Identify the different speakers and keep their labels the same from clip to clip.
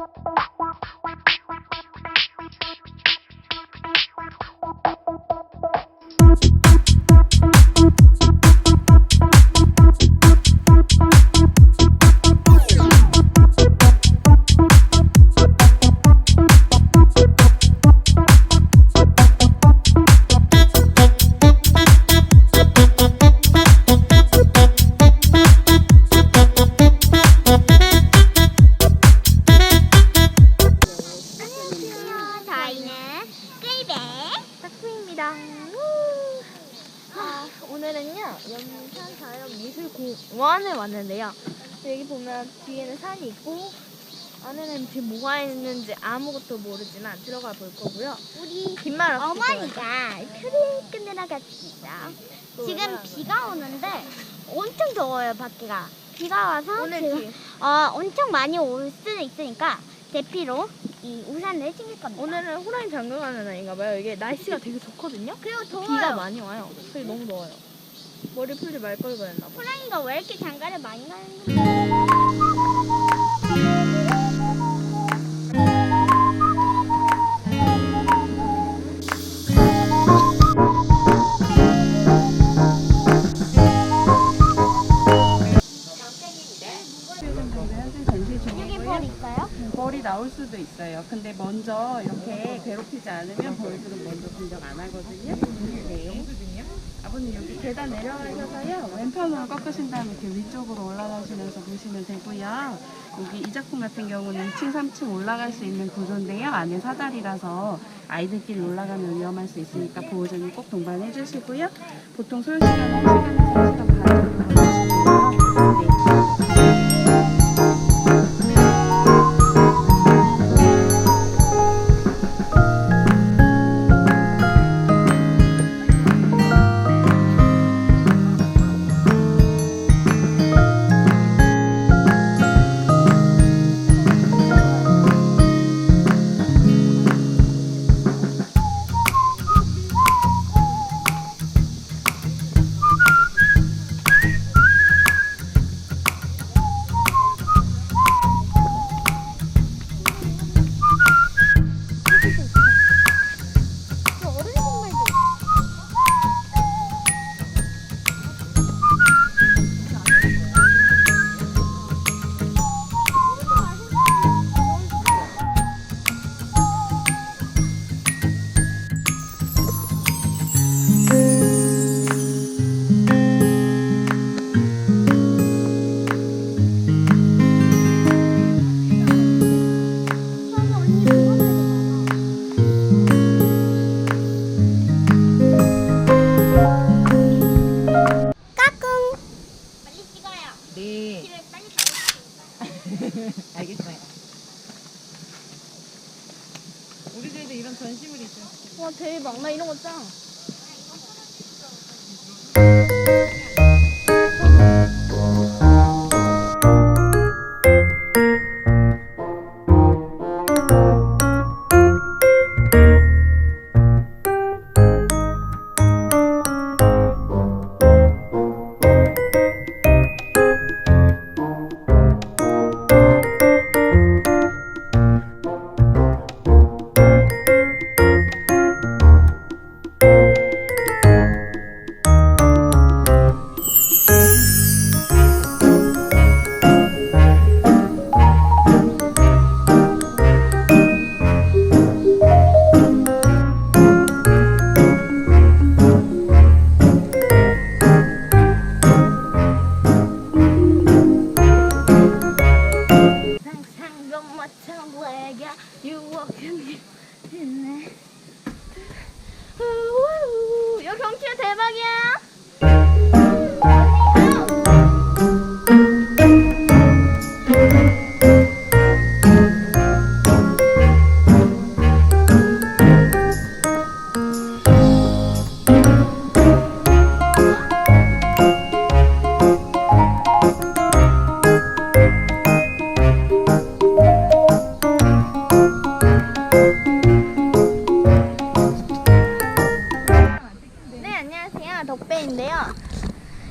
Speaker 1: Thank you. 여기 보면 뒤에는 산이 있고 안에는 지금 뭐가 있는지 아무것도 모르지만 들어가 볼 거고요. 우리
Speaker 2: 없이
Speaker 1: 어머니가 표를 끊으러 갔습니다. 지금 비가 오는데 엄청 더워요 밖에가. 비가 와서
Speaker 2: 오늘
Speaker 1: 지금
Speaker 2: 비.
Speaker 1: 어, 엄청 많이 올 수도 있으니까 대피로 이 우산을 챙길 겁니다.
Speaker 2: 오늘은 호랑이 장가가는 날인가 봐요. 이게 날씨가 되게 좋거든요.
Speaker 1: 그리고 더워요.
Speaker 2: 비가 많이 와요. 그래서 너무 더워요. 머리 풀지 말 걸 그랬나 봐.
Speaker 1: 호랑이가 왜 이렇게 장가를 많이 가는 거야?
Speaker 3: 현재 전시
Speaker 1: 여기
Speaker 3: 중이고요.
Speaker 1: 벌 있어요?
Speaker 3: 벌이 나올 수도 있어요. 근데 먼저 이렇게 괴롭히지 않으면 벌들은 먼저 공격 안 하거든요. 네. 아버님 여기 계단 내려가셔서요. 왼편으로 꺾으신 다음에 이렇게 위쪽으로 올라가시면서 보시면 되고요. 여기 이 작품 같은 경우는 2층, 3층 올라갈 수 있는 구조인데요. 안에 사다리라서 아이들끼리 올라가면 위험할 수 있으니까 보호자님 꼭 동반해 주시고요. 보통 소요 시간은 1시간에서 1시간 알겠어요. 우리들도 이런 전시물이 있어요.
Speaker 2: 와 대박. 나 이런 거 짱.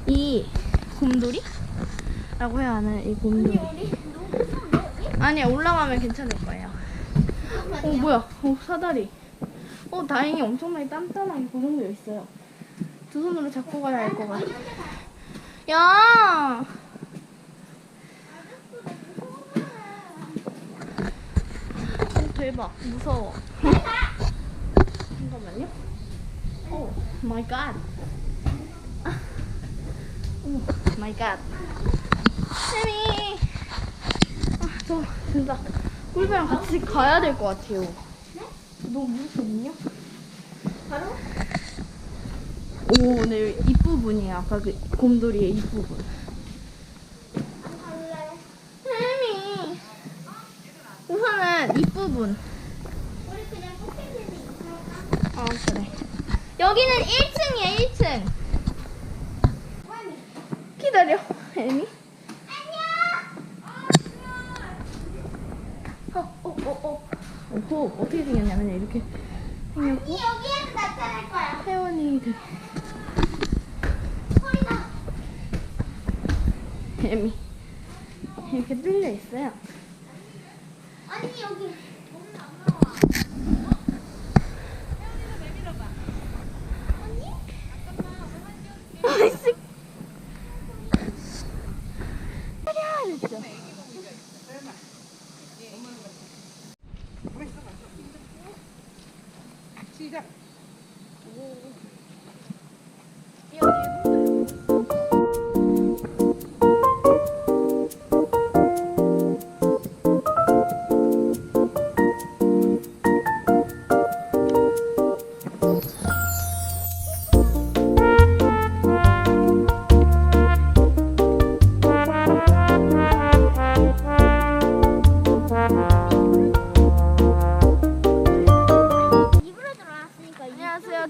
Speaker 2: 이 곰돌이? 라고 해야 하는 이 곰돌이. 아니 올라가면 괜찮을 거예요. 어 뭐야? 어 사다리. 어 다행히 엄청나게 단단하게 고정되어 있어요. 두 손으로 잡고 가야 할 것 같아. 야! 어, 대박 무서워. 잠깐만요. 오 마이 갓. 오 마이 갓. 혜미. 아, 저 진짜 꿀배랑 같이 가야 될 것 같아요. 너무 무섭거든요. 바로? 오, 네, 입부분이에요. 아까 그 곰돌이의 입부분. 혜미. 우선은 입부분.
Speaker 1: 우리 그냥 꽃게들이
Speaker 2: 아, 그래. 여기는 1층이야, 1층. 기다려, 혜미. 어, 어, 어, 어. 오호, 어떻게 생겼냐면 이렇게 생겼고
Speaker 1: 여기에서 나타날 거야.
Speaker 2: 혜원이들
Speaker 1: 소리나.
Speaker 2: 혜미 이렇게 뚫려 있어요.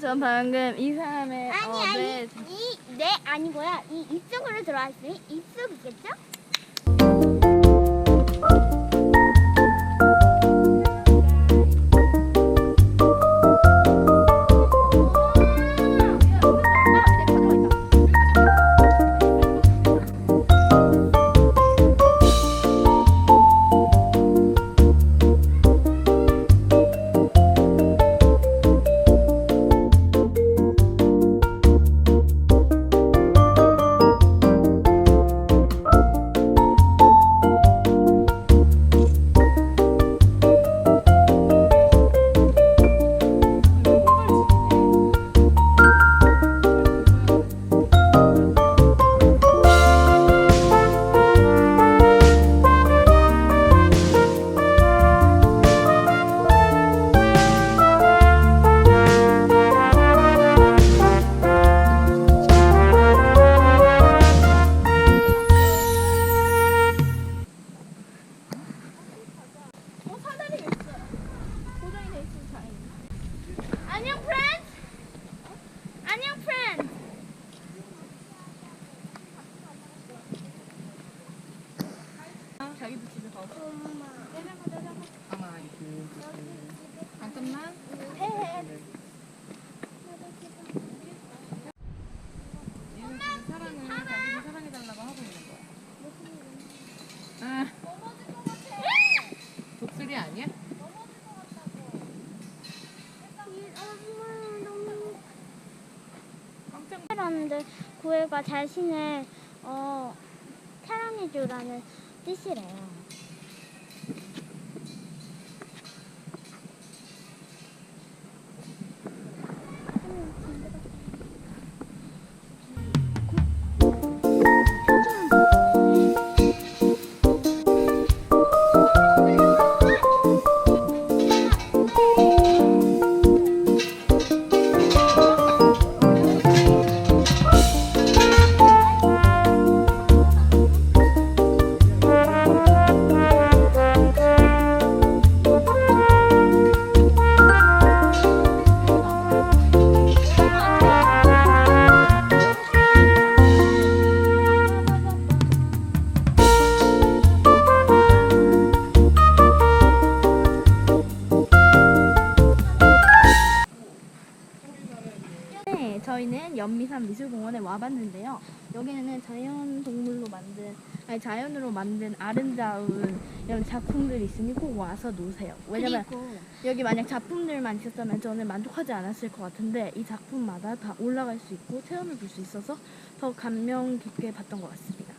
Speaker 2: 전 방금 이 사람의
Speaker 1: 아니
Speaker 2: 어,
Speaker 1: 아니
Speaker 2: 네,
Speaker 1: 이네 아니고요. 이 입속으로 들어왔으니 입속이겠죠?
Speaker 2: 자기도 집에 가고.
Speaker 4: 잠깐만. 얘는 지금 사랑을 자기를 사랑해달라고 하고 있는 거야. 아. 독수리 아니야? 깜짝
Speaker 1: 라는데 구애가 자신을 어 사랑해줘라는 뜻이래요.
Speaker 2: 저희는 연미산 미술공원에 와봤는데요. 여기는 자연 동물로 만든 아니 자연으로 만든 아름다운 이런 작품들이 있으니 꼭 와서 노세요. 왜냐면
Speaker 5: 그리고
Speaker 2: 여기 만약 작품들만 있었다면 저는 만족하지 않았을 것 같은데 이 작품마다 다 올라갈 수 있고 체험을 볼 수 있어서 더 감명 깊게 봤던 것 같습니다.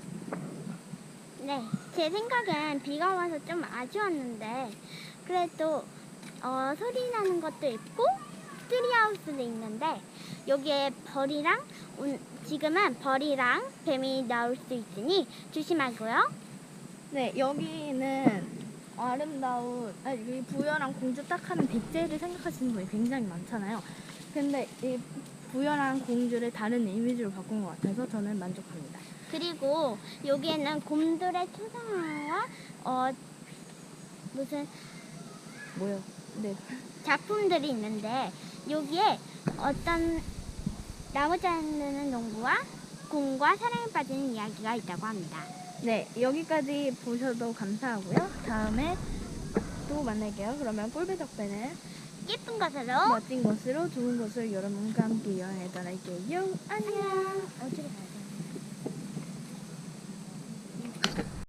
Speaker 1: 네, 제 생각엔 비가 와서 좀 아쉬웠는데 그래도 어, 소리 나는 것도 있고 트리하우스도 있는데 여기에 벌이랑 온- 지금은 벌이랑 뱀이 나올 수 있으니 조심하고요.
Speaker 2: 네, 여기는 아름다운, 아니, 여기 부여랑 공주 딱 하면 백제를 생각하시는 분이 굉장히 많잖아요. 근데 이 부여랑 공주를 다른 이미지로 바꾼 것 같아서 저는 만족합니다.
Speaker 1: 그리고 여기에는 곰돌의 초상화와 어, 무슨
Speaker 2: 뭐요? 네.
Speaker 1: 작품들이 있는데 여기에 어떤 나무 자르는 농부와 공과 사랑에 빠지는 이야기가 있다고 합니다.
Speaker 2: 네, 여기까지 보셔도 감사하고요. 다음에 또 만날게요. 그러면 꿀배적배는
Speaker 1: 예쁜 것으로
Speaker 2: 멋진 곳으로 좋은 곳을 여러분과 함께 여행해 떠날게요.
Speaker 1: 안녕! 어디로 가야 되나?